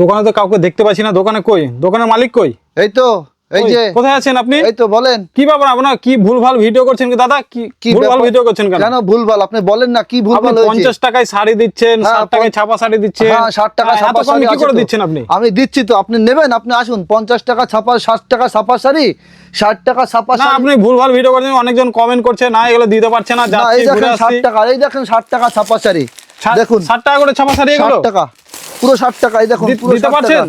দোকানে তো কাউকে দেখতে পাচ্ছি না। দোকানে কই? দোকানের মালিক কই? এই তো এই যে কোথায় আছেন আপনি? এই তো বলেন। কি ব্যাপার আপনার? কি ভুলভাল ভিডিও করছেন কি দাদা? কি ভুলভাল ভিডিও করছেন কেন? কেন ভুলভাল? আপনি বলেন না কি ভুলভাল হয়েছে? পঞ্চাশ টাকায় শাড়ি দিচ্ছেন হ্যাঁ, ষাট টাকায় ছাপা শাড়ি দিচ্ছেন। হ্যাঁ ষাট টাকা হ্যাঁ, ছাপা শাড়ি কি করে দিচ্ছেন আপনি? আমি দিচ্ছি তো। আপনি নেবেন? আপনি আসুন। পঞ্চাশ টাকা ছাপা ষাট টাকা ছাপা শাড়ি ষাট টাকা ছাপা শাড়ি। না আপনি ভুলভাল ভিডিও করছেন অনেকজন কমেন্ট করছে না এগুলো দিতে পারছে না যাচ্ছি ঘুরে আসছি। টাকা এই দেখেন ষাট টাকা ছাপা শাড়ি। দেখুন। ষাট টাকা করে ছাপা শাড়ি এগুলো? টাকা। পুরো ষাট টাকা এই দেখুন পুরো দিতে 60 পারছেন?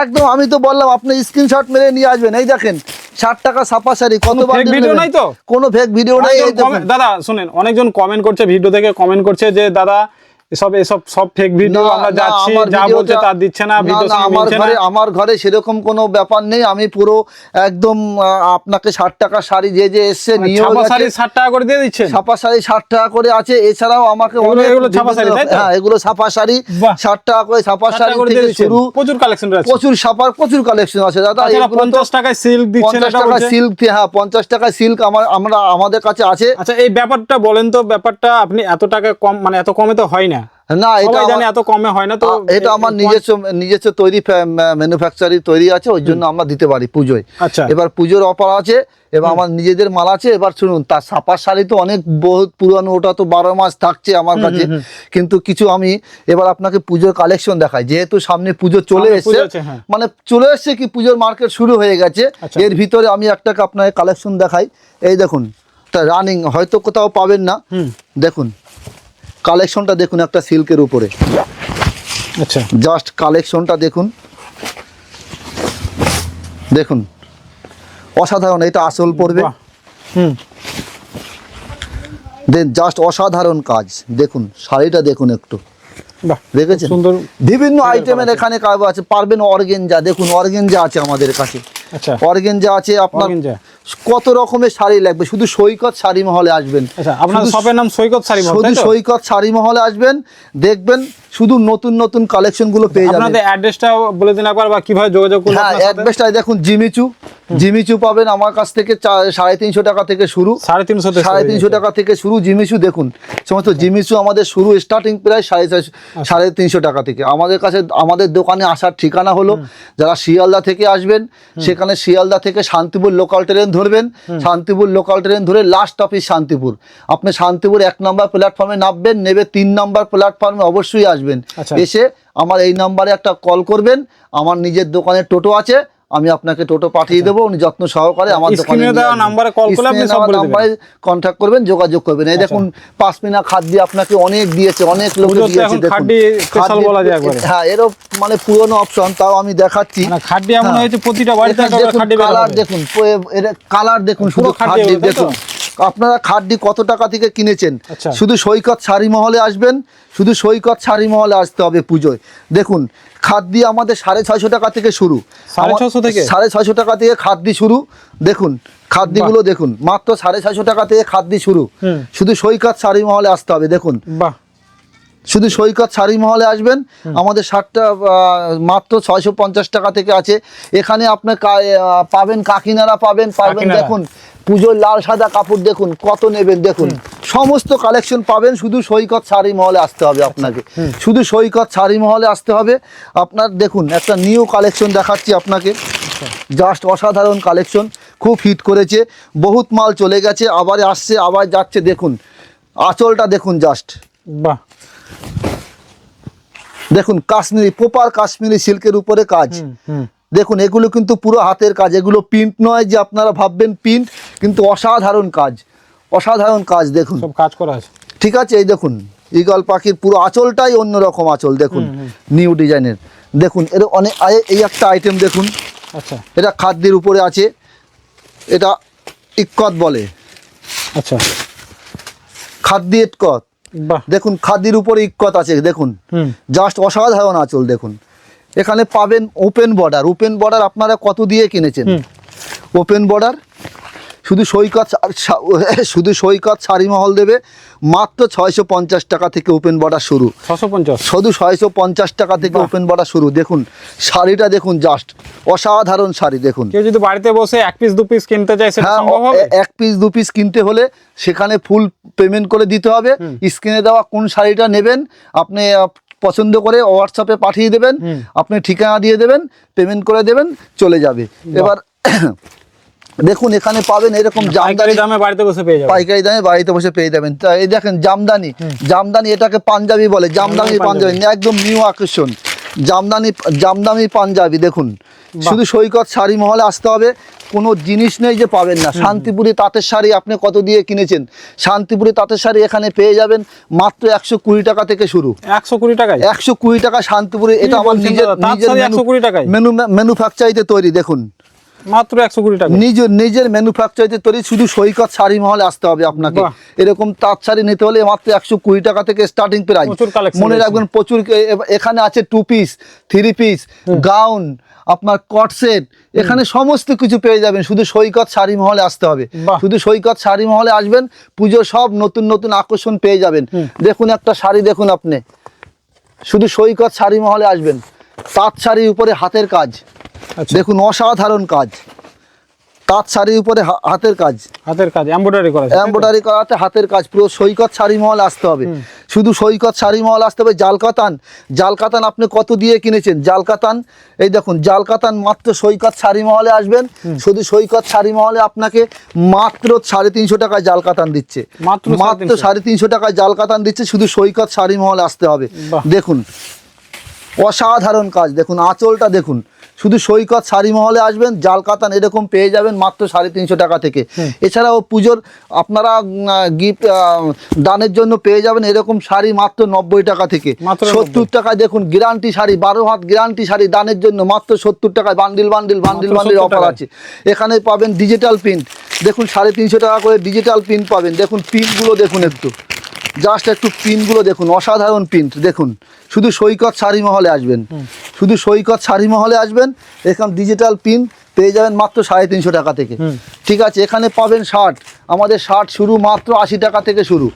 একদম আমি তো বললাম আপনি স্ক্রিনশট মেরে নিয়ে আসবেন এই দেখেন ষাট টাকা ছাপা শাড়ি কত ভিডিও নাই তো? কোনো ফেক ভিডিও নাই দাদা শুনেন অনেকজন কমেন্ট করছে ভিডিও থেকে কমেন্ট করছে যে দাদা এসব এসব সব ফেক ভিডিও আমরা যাচ্ছি যা বলছে তা দিচ্ছে না আমার ঘরে আমার ঘরে সেরকম কোনো ব্যাপার নেই। আমি পুরো একদম আপনাকে ষাট টাকা শাড়ি যে যে এসছে নিয়ে মানে ছাপা শাড়ি ষাট টাকা করে দিয়ে দিচ্ছেন? ছাপা শাড়ি ষাট টাকা করে আছে এছাড়াও আমাকে এগুলো- ছাপা শাড়ি? হ্যাঁ এগুলো ছাপা শাড়ি। ষাট টাকা করে ছাপা শাড়ি থেকে শুরু। প্রচুর কালেকশন রয়েছে। প্রচুর ছাপার প্রচুর কালেকশন আছে দাদা পঞ্চাশ টাকায় সিল্ক দিচ্ছেন পঞ্চাশ টাকা সিল্ক হ্যাঁ পঞ্চাশ টাকা সিল্ক আমার আমরা আমাদের কাছে আছে। আচ্ছা এই ব্যাপারটা বলেন তো ব্যাপারটা আপনি এত টাকা কম মানে এত কমে তো হয় না। না এটা জানে এত কমে হয় না তো এটা আমার নিজস্ব নিজস্ব তৈরি ম্যানুফ্যাকচারি তৈরি আছে ওই জন্য আমরা দিতে পারি পুজোয় আচ্ছা। এবার পুজোর অফার আছে এবার আমার নিজেদের মাল আছে এবার শুনুন তার ছাপার শাড়ি তো অনেক বহুত পুরানো ওটা তো বারো মাস থাকছে আমার কাছে কিন্তু কিছু আমি এবার আপনাকে পুজোর কালেকশন দেখাই যেহেতু সামনে পুজো চলে এসছে হ্যাঁ। মানে চলে এসছে কি পুজোর মার্কেট শুরু হয়ে গেছে আচ্ছা। এর ভিতরে আমি একটাকে আপনাকে কালেকশন দেখাই এই দেখুন তা রানিং হয়তো কোথাও পাবেন না দেখুন কালেকশনটা দেখুন একটা সিল্কের উপরে। আচ্ছা। জাস্ট কালেকশনটা দেখুন। দেখুন। অসাধারণ এটা আসল পড়বে। হুম। দেন জাস্ট অসাধারণ কাজ। দেখুন শাড়িটা দেখুন একটু। দেখেছেন? সুন্দর বিভিন্ন আইটেমের এখানে কাজ আছে। পারবেন অর্গেনজা দেখুন অর্গেনজা আছে আমাদের কাছে। আচ্ছা। অর্গেনজা আছে আপনার। কত রকমের শাড়ি লাগবে? শুধু সৈকত শাড়ি মহলে আসবেন। আচ্ছা আপনার শপের নাম সৈকত শাড়ি মহল, শুধু সৈকত শাড়ি মহলে আসবেন দেখবেন শুধু নতুন নতুন কালেকশনগুলো পেয়ে যাবেন। আপনাদের অ্যাড্রেসটা বলে দিন একবার বা কীভাবে যোগাযোগ করবেন হ্যাঁ অ্যাড্রেসটা দেখুন জিমিচু। জিমিচু পাবেন আমার কাছ থেকে সাড়ে তিনশো টাকা থেকে শুরু। সাড়ে তিনশো সাড়ে তিনশো টাকা থেকে শুরু জিমিচু দেখুন। সমস্ত জিমিচু আমাদের শুরু স্টার্টিং প্রায় সাড়ে চারশো সাড়ে তিনশো টাকা থেকে। আমাদের কাছে আমাদের দোকানে আসার ঠিকানা হলো যারা শিয়ালদা থেকে আসবেন সেখানে শিয়ালদা থেকে শান্তিপুর লোকাল ট্রেন ধরবেন। শান্তিপুর লোকাল ট্রেন ধরে লাস্ট অফিস শান্তিপুর। আপনি শান্তিপুর এক নম্বর প্ল্যাটফর্মে নামবেন নেবে তিন নম্বর প্ল্যাটফর্মে অবশ্যই আসবেন। আচ্ছা। এসে আমার এই নাম্বারে একটা কল করবেন। আমার নিজের দোকানে টোটো আছে আমি আপনাকে টোটো পাঠিয়ে দেবো উনি যত্ন সহকারে আমার দোকানে নাম্বারে কল করলে আপনি সব বলে কন্ট্যাক্ট করবেন যোগাযোগ করবেন। এই দেখুন পাঁচমিনা খাদ্য আপনাকে অনেক দিয়েছে অনেক লোক দিয়েছে দেখুন। বলা যায় একবারে। হ্যাঁ এরও মানে পুরনো অপশন তাও আমি দেখাচ্ছি। মানে খাদ্য এমন হয়েছে প্রতিটা বাড়িতে খাদ্য কালার। দেখুন কালার দেখুন শুধু খাদ্য? দেখুন। আপনারা খাদ্যি কত টাকা থেকে কিনেছেন? আচ্ছা। শুধু সৈকত শাড়ি মহলে আসবেন শুধু সৈকত শাড়ি মহলে আসতে হবে পুজোয়। দেখুন খাদ্যি আমাদের সাড়ে ছয়শো টাকা থেকে শুরু। সাড়ে আমার- থেকে? সাড়ে ছয়শো টাকা থেকে খাদ্যি শুরু। দেখুন খাদ্যিগুলো দেখুন মাত্র সাড়ে ছয়শো টাকা থেকে খাদ্যি শুরু। শুধু সৈকত শাড়ি মহলে আসতে হবে দেখুন। বাহ। শুধু সৈকত শাড়ি মহলে আসবেন আমাদের শার্টটা মাত্র ছয়শো পঞ্চাশ টাকা থেকে আছে। এখানে আপনার পাবেন কাকিনারা পাবেন পাবেন দেখুন পুজোর লাল সাদা কাপড় দেখুন কত নেবেন দেখুন। সমস্ত কালেকশন পাবেন শুধু সৈকত শাড়ি মহলে আসতে হবে আপনাকে। শুধু সৈকত শাড়ি মহলে আসতে হবে। আপনার দেখুন একটা নিউ কালেকশন দেখাচ্ছি আপনাকে। জাস্ট অসাধারণ কালেকশন খুব হিট করেছে। বহুত মাল চলে গেছে আবার আসছে আবার যাচ্ছে দেখুন। আঁচলটা দেখুন জাস্ট বাহ। দেখুন কাশ্মীরি প্রপার কাশ্মীরি সিল্কের উপরে কাজ। হুম। দেখুন এগুলো কিন্তু পুরো হাতের কাজ। এগুলো প্রিন্ট নয় যে আপনারা ভাববেন প্রিন্ট কিন্তু অসাধারণ কাজ। অসাধারণ কাজ দেখুন। সব কাজ করা আছে। ঠিক আছে? এই দেখুন ইগল পাখির পুরো আঁচলটাই অন্যরকম আঁচল দেখুন নিউ ডিজাইনের দেখুন এর অনেক এই একটা আইটেম দেখুন। আচ্ছা। এটা খাদ্যের উপরে আছে। এটা ইক্কত বলে। আচ্ছা। খাদ্য ইক্কত। বাহ। দেখুন খাদ্যের উপরে ইক্কত আছে দেখুন। জাস্ট অসাধারণ আঁচল দেখুন। এখানে পাবেন ওপেন বর্ডার ওপেন বর্ডার আপনারা কত দিয়ে কিনেছেন? ওপেন বর্ডার শুধু সৈকত শুধু সৈকত মহল দেবে মাত্র ছয়শো পঞ্চাশ টাকা থেকে ওপেন বর্ডার শুরু। শুধু ছয়শো পঞ্চাশ টাকা থেকে ওপেন বর্ডার শুরু। দেখুন শাড়িটা দেখুন জাস্ট অসাধারণ শাড়ি দেখুন। কেউ যদি বাড়িতে বসে এক পিস দু পিস কিনতে চায় সেটা হ্যাঁ সম্ভব হবে? এক পিস দু পিস কিনতে হলে সেখানে ফুল পেমেন্ট করে দিতে হবে। স্ক্রিনে দেওয়া কোন শাড়িটা নেবেন আপনি পছন্দ করে হোয়াটসঅ্যাপে পাঠিয়ে দেবেন আপনি ঠিকানা দিয়ে দেবেন পেমেন্ট করে দেবেন চলে যাবে। এবার দেখুন এখানে পাবেন এরকম পাইকারি জামদানি দামে বাড়িতে বসে পেয়ে যাবে পাইকারি দামে বাড়িতে বসে পেয়ে যাবেন। তা এই দেখেন জামদানি। জামদানি এটাকে পাঞ্জাবি বলে জামদানি পাঞ্জাবি। একদম নিউ আকর্ষণ। জামদানি জামদানি পাঞ্জাবি দেখুন। শুধু সৈকত শাড়ি মহলে আসতে হবে কোনো জিনিস নেই যে পাবেন না। শান্তিপুরি তাঁতের শাড়ি আপনি কত দিয়ে কিনেছেন? শান্তিপুরি তাঁতের শাড়ি এখানে পেয়ে যাবেন মাত্র একশো কুড়ি টাকা থেকে শুরু। একশো কুড়ি টাকায়? একশো কুড়ি টাকা শান্তিপুরি এটা আমার নিজের নিজের শাড়ি 120 টাকায়? মেনু ম্যানুফ্যাকচারিতে তৈরি দেখুন। মাত্র একশো কুড়ি টাকা। নিজের নিজের ম্যানুফ্যাকচারিতে তৈরি শুধু সৈকত শাড়ি মহলে আসতে হবে আপনাকে। এরকম তাঁত শাড়ি নিতে হলে মাত্র একশো কুড়ি টাকা থেকে স্টার্টিং প্রাইস মনে রাখবেন প্রচুর এখানে আছে two piece three piece gown আপনার কট সেট এখানে সমস্ত কিছু পেয়ে যাবেন। শুধু সৈকত শাড়ি মহলে আসতে হবে। শুধু সৈকত শাড়ি মহলে আসবেন পুজো সব নতুন নতুন আকর্ষণ পেয়ে যাবেন। দেখুন একটা শাড়ি দেখুন আপনি। শুধু সৈকত শাড়ি মহলে আসবেন। তাঁত শাড়ির উপরে হাতের কাজ। দেখুন অসাধারণ কাজ। তাঁত শাড়ির উপরে হাতের কাজ। হাতের কাজ এমব্রয়ডারি করা? এমব্রয়ডারি করাতে হাতের কাজ। পুরো সৈকত শাড়ি মহল আসতে হবে। শুধু সৈকত শাড়ি মহল আসতে হবে জালকাতান। জালকাতান আপনি কত দিয়ে কিনেছেন? জালকাতান এই দেখুন জালকাতান মাত্র সৈকত শাড়ি মহলে আসবেন। শুধু সৈকত শাড়ি মহলে আপনাকে মাত্র সাড়ে তিনশো টাকায় জালকাতান দিচ্ছে। মাত্র মাত্র সাড়ে তিনশো টাকায় জালকাতান দিচ্ছে শুধু সৈকত শাড়ি মহলে আসতে হবে। দেখুন অসাধারণ কাজ। দেখুন আঁচলটা দেখুন। শুধু সৈকত শাড়ি মহলে আসবেন জাল কাতান এরকম পেয়ে যাবেন মাত্র সাড়ে তিনশো টাকা থেকে। এছাড়াও পুজোর আপনারা গিফট দানের জন্য পেয়ে যাবেন এরকম শাড়ি মাত্র নব্বই টাকা থেকে। মাত্র সত্তর টাকায় দেখুন গ্যারান্টি শাড়ি বারো হাত গ্যারান্টি শাড়ি দানের জন্য মাত্র সত্তর টাকায় bundle bundle bundle bundle offer আছে। এখানে পাবেন ডিজিটাল প্রিন্ট দেখুন সাড়ে তিনশো টাকা করে ডিজিটাল প্রিন্ট পাবেন। দেখুন প্রিন্টগুলো দেখুন একটু। জাস্ট একটু প্রিন্টগুলো দেখুন অসাধারণ প্রিন্ট দেখুন। শুধু সৈকত শাড়ি মহলে আসবেন। শুধু সৈকত শাড়ি মহলে আসবেন এখানে ডিজিটাল প্রিন্ট পেয়ে যাবেন মাত্র সাড়ে তিনশো টাকা থেকে। ঠিক আছে এখানে পাবেন শার্ট আমাদের শার্ট শুরু মাত্র আশি টাকা থেকে শুরু।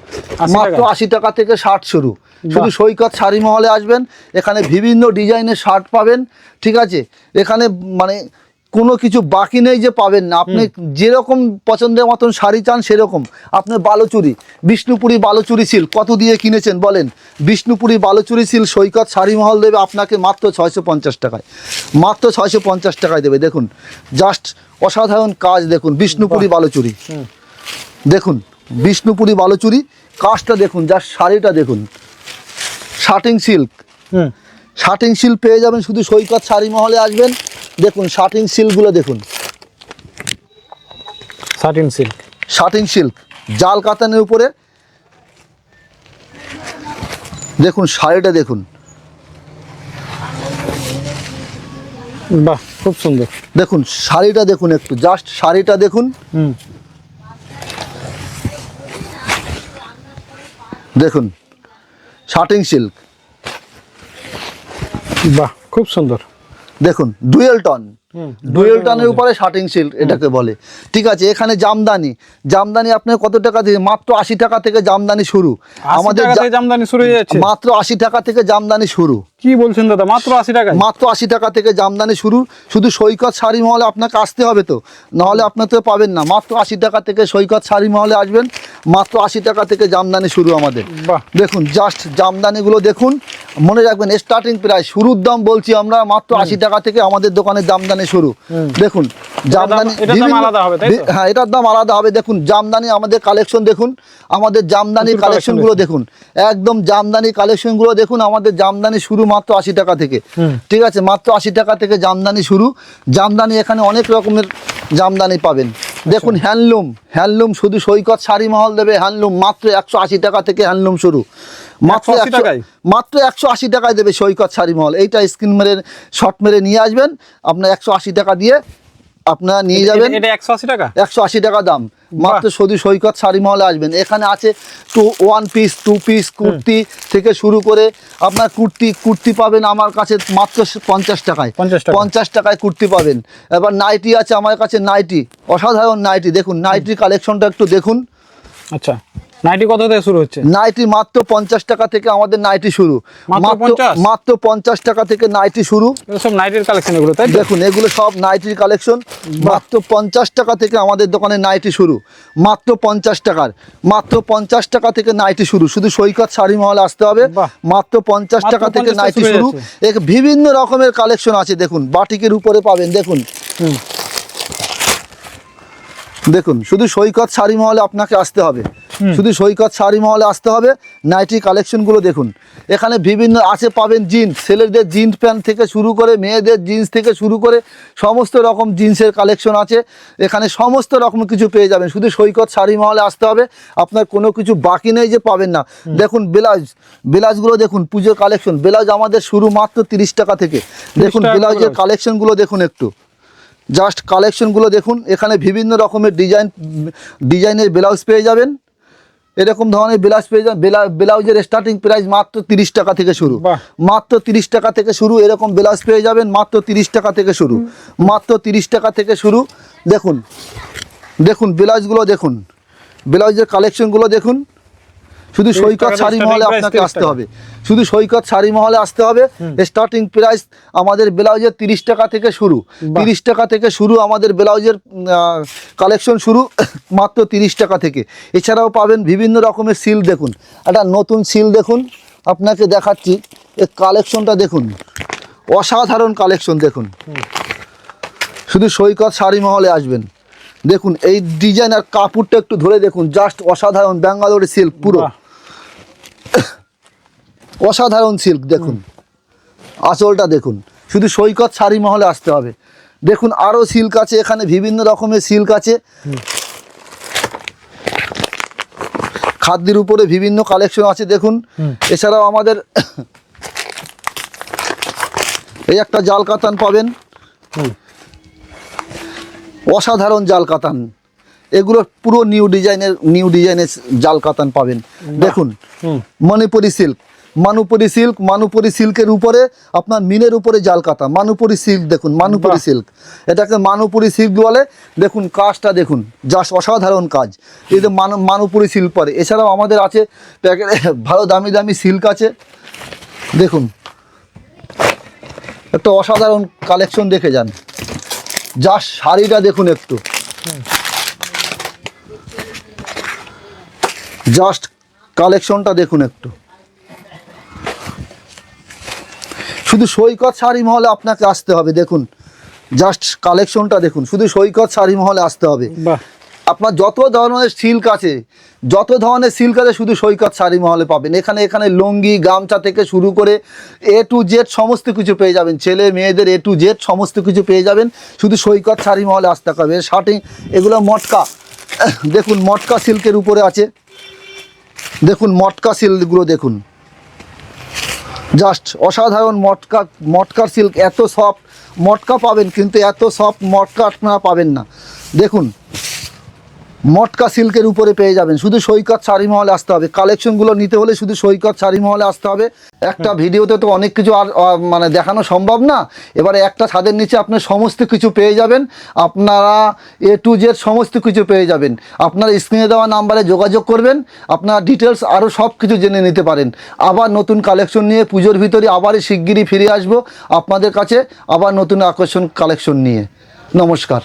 80 মাত্র আশি টাকা থেকে শার্ট শুরু। শুধু সৈকত শাড়ি মহলে আসবেন এখানে বিভিন্ন ডিজাইনের শার্ট পাবেন। ঠিক আছে এখানে মানে কোনো কিছু বাকি নেই যে পাবেন না। আপনি যেরকম পছন্দের মতন শাড়ি চান সেরকম। আপনার বালুচুরি বিষ্ণুপুরি বালুচুরি সিল্ক কত দিয়ে কিনেছেন বলেন? বিষ্ণুপুরি বালুচুরি সিল সৈকত শাড়ি মহল দেবে আপনাকে মাত্র ছয়শো পঞ্চাশ টাকায়। মাত্র ছয়শো পঞ্চাশ টাকায় দেবে। দেখুন জাস্ট অসাধারণ কাজ দেখুন বিষ্ণুপুরি বালুচুরি। দেখুন বিষ্ণুপুরি বালুচুরি কাজটা দেখুন জাস্ট শাড়িটা দেখুন। শার্টিং সিল্ক। হুম। শার্টিং সিল্ক পেয়ে যাবেন শুধু সৈকত শাড়ি মহলে আসবেন। দেখুন শার্টিং সিল্কগুলো দেখুন। সাটিন সিল্ক শার্টিং সিল্ক জাল কাতানের উপরে। দেখুন শাড়িটা দেখুন। বাহ খুব সুন্দর। দেখুন শাড়িটা দেখুন একটু জাস্ট শাড়িটা দেখুন। দেখুন শার্টিং সিল্ক বাহ খুব সুন্দর। দেখুন ডুয়েল টন ডুয়েল টনের উপরে শার্টিং সিল্ক এটাকে বলে। ঠিক আছে এখানে জামদানি। জামদানি আপনি কত টাকা দিয়ে মাত্র আশি টাকা থেকে জামদানি শুরু। আমাদের জামদানি শুরু হয়ে যাচ্ছে? মাত্র আশি টাকা থেকে জামদানি শুরু। কি বলছেন দাদা মাত্র আশি টাকা? মাত্র আশি টাকা থেকে জামদানি শুরু। শুধু সৈকত শাড়ি মহলে আপনাকে আসতে হবে তো। নাহলে আপনার তো পাবেন না। মাত্র আশি টাকা থেকে সৈকত শাড়ি মহলে আসবেন। মাত্র আশি টাকা থেকে জামদানি শুরু আমাদের। দেখুন জাস্ট জামদানিগুলো দেখুন মনে রাখবেন স্টার্টিং প্রাইস শুরুর দাম বলছি আমরা মাত্র আশি টাকা থেকে আমাদের দোকানে জামদানি শুরু। দেখুন জামদানি হ্যাঁ এটার দাম আলাদা হবে। দেখুন জামদানি আমাদের কালেকশন দেখুন আমাদের জামদানি প্রচুর কালেকশনগুলো দেখুন। একদম জামদানি কালেকশনগুলো দেখুন আমাদের জামদানি শুরু মাত্র আশি টাকা থেকে। ঠিক আছে মাত্র আশি টাকা থেকে জামদানি শুরু। জামদানি এখানে অনেক রকমের জামদানি পাবেন। দেখুন হ্যান্ডলুম হ্যান্ডলুম শুধু সৈকত শাড়ি মহল দেবে হ্যান্ডলুম মাত্র একশো আশি টাকা থেকে হ্যান্ডলুম শুরু। মাত্র একশো টাকায়? মাত্র একশো আশি টাকায় দেবে সৈকত শাড়ি মহল। এইটা স্ক্রিন মেরে শর্ট মেরে নিয়ে আসবেন। আপনার একশো আশি টাকা দিয়ে আপনারা নিয়ে যাবেন। এটা- একশো আশি টাকা? একশো আশি টাকা দাম। মাত্র শুধু সৈকত শাড়ি মহলে আসবেন। এখানে আছে two one piece two piece kurti থেকে শুরু করে আপনার কুর্তি কুর্তি পাবেন আমার কাছে মাত্র পঞ্চাশ টাকায়। 50 পঞ্চাশ টাকায় কুর্তি পাবেন। এবার নাইটি আছে আমার কাছে নাইটি। অসাধারণ নাইটি। দেখুন নাইটির কালেকশনটা একটু দেখুন। আচ্ছা নাইটি কত থেকে শুরু হচ্ছে? নাইটি মাত্র পঞ্চাশ টাকা থেকে আমাদের নাইটি শুরু। মাত্র 50? মাত্র পঞ্চাশ টাকা থেকে নাইটি শুরু। সব নাইটির কালেকশন এগুলো তাই দেখুন এগুলো সব নাইটির কালেকশন মাত্র পঞ্চাশ টাকা থেকে আমাদের দোকানে নাইটি শুরু। মাত্র পঞ্চাশ টাকার। মাত্র পঞ্চাশ টাকা থেকে নাইটি শুরু। শুধু সৈকত শাড়ি মহলে আসতে হবে। মাত্র পঞ্চাশ টাকা থেকে নাইটি শুরু। বিভিন্ন রকমের কালেকশন আছে দেখুন। বাটিকের উপরে পাবেন দেখুন। দেখুন শুধু সৈকত শাড়ি মহলে আপনাকে আসতে হবে। শুধু সৈকত শাড়ি মহলে আসতে হবে নাইটি কালেকশনগুলো দেখুন। এখানে বিভিন্ন আছে পাবেন জিন্স ছেলেদের জিন্স প্যান্ট থেকে শুরু করে মেয়েদের জিন্স থেকে শুরু করে সমস্ত রকম জিন্সের কালেকশন আছে। এখানে সমস্ত রকম কিছু পেয়ে যাবেন। শুধু সৈকত শাড়ি মহলে আসতে হবে আপনার কোনো কিছু বাকি নেই যে পাবেন না। দেখুন ব্লাউজ ব্লাউজগুলো দেখুন পুজোর কালেকশন। ব্লাউজ আমাদের শুরু মাত্র তিরিশ টাকা থেকে। দেখুন ব্লাউজের কালেকশনগুলো দেখুন একটু। জাস্ট কালেকশনগুলো দেখুন এখানে বিভিন্ন রকমের ডিজাইন ডিজাইনের ব্লাউজ পেয়ে যাবেন। এরকম ধরনের ব্লাউজ পেয়ে যাবেন ব্লা- ব্লাউজের স্টার্টিং প্রাইস মাত্র তিরিশ টাকা থেকে শুরু। মাত্র তিরিশ টাকা থেকে শুরু এরকম ব্লাউজ পেয়ে যাবেন মাত্র তিরিশ টাকা থেকে শুরু। মাত্র তিরিশ টাকা থেকে শুরু দেখুন। দেখুন ব্লাউজগুলো দেখুন। ব্লাউজের কালেকশনগুলো দেখুন। শুধু সৈকত শাড়ি মহলে আপনাকে আসতে হবে। শুধু সৈকত শাড়ি মহলে আসতে হবে। স্টার্টিং প্রাইস আমাদের ব্লাউজের তিরিশ টাকা থেকে শুরু। তিরিশ টাকা থেকে শুরু আমাদের ব্লাউজের কালেকশন শুরু মাত্র তিরিশ টাকা থেকে। এছাড়াও পাবেন বিভিন্ন রকমের সিল দেখুন। একটা নতুন সিল দেখুন। আপনাকে দেখাচ্ছি। এর কালেকশনটা দেখুন। অসাধারণ কালেকশন দেখুন। শুধু সৈকত শাড়ি মহলে আসবেন। দেখুন এই ডিজাইন আর কাপড়টা একটু ধরে দেখুন। জাস্ট অসাধারণ। ব্যাঙ্গালোরের সিল্ক পুরো। অসাধারণ সিল্ক দেখুন। আঁচলটা দেখুন। শুধু সৈকত শাড়ি মহলে আসতে হবে। দেখুন আরও সিল্ক আছে এখানে বিভিন্ন রকমের সিল্ক আছে। খাদ্যের উপরে বিভিন্ন কালেকশন আছে দেখুন। এছাড়াও আমাদের এই একটা জাল কাতান পাবেন অসাধারণ জাল কাতান এগুলো পুরো নিউ ডিজাইনের নিউ ডিজাইনের জাল কাতান পাবেন। দেখুন। মণিপুরি সিল্ক মানুপুরি সিল্ক মানুপুরি সিল্কের উপরে আপনার মিনের উপরে জাল কাতা। মানুপুরি সিল্ক দেখুন মানুপুরি সিল্ক এটাকে মানুপুরি সিল্ক বলে। দেখুন কাজটা দেখুন জাস্ট অসাধারণ কাজ। এই যে মানু মানুপুরি সিল্ক পরে। এছাড়াও আমাদের আছে প্যাকেটে ভালো দামি দামি সিল্ক আছে। দেখুন একটা অসাধারণ কালেকশন দেখে যান। জাস্ট শাড়িটা দেখুন একটু। জাস্ট কালেকশনটা দেখুন একটু। শুধু সৈকত শাড়ি মহলে আপনাকে আসতে হবে দেখুন। জাস্ট কালেকশনটা দেখুন শুধু সৈকত শাড়ি মহলে আসতে হবে। আপনার যত ধরনের সিল্ক আছে যত ধরনের সিল্ক আছে শুধু সৈকত শাড়ি মহলে পাবেন। এখানে এখানে লুঙ্গি গামছা থেকে শুরু করে এ টু জেড সমস্ত কিছু পেয়ে যাবেন। ছেলে মেয়েদের এ টু জেড সমস্ত কিছু পেয়ে যাবেন। শুধু সৈকত শাড়ি মহলে আসতে হবে। শার্টিং এগুলো মটকা। দেখুন মটকা সিল্কের উপরে আছে। দেখুন, মটকা সিল্কগুলো দেখুন। জাস্ট অসাধারণ মটকা মটকার সিল্ক, এত সফট। মটকা পাবেন কিন্তু এত সফট মটকা আপনারা পাবেন না। দেখুন মটকা সিল্কের উপরে পেয়ে যাবেন। শুধু সৈকত শাড়ি মহলে আসতে হবে। কালেকশনগুলো নিতে হলে শুধু সৈকত শাড়ি মহলে আসতে হবে। একটা ভিডিওতে তো অনেক কিছু আর মানে দেখানো সম্ভব না। এবারে একটা ছাদের নিচে আপনি সমস্ত কিছু পেয়ে যাবেন। আপনারা এ টু জেড সমস্ত কিছু পেয়ে যাবেন। আপনার স্ক্রিনে দেওয়া নাম্বারে যোগাযোগ করবেন। আপনার ডিটেলস আরও সব কিছু জেনে নিতে পারেন। আবার নতুন কালেকশন নিয়ে পুজোর ভিতরে আবারই শিগগিরই ফিরে আসব আপনাদের কাছে। আবার নতুন আকর্ষণ কালেকশন নিয়ে। নমস্কার।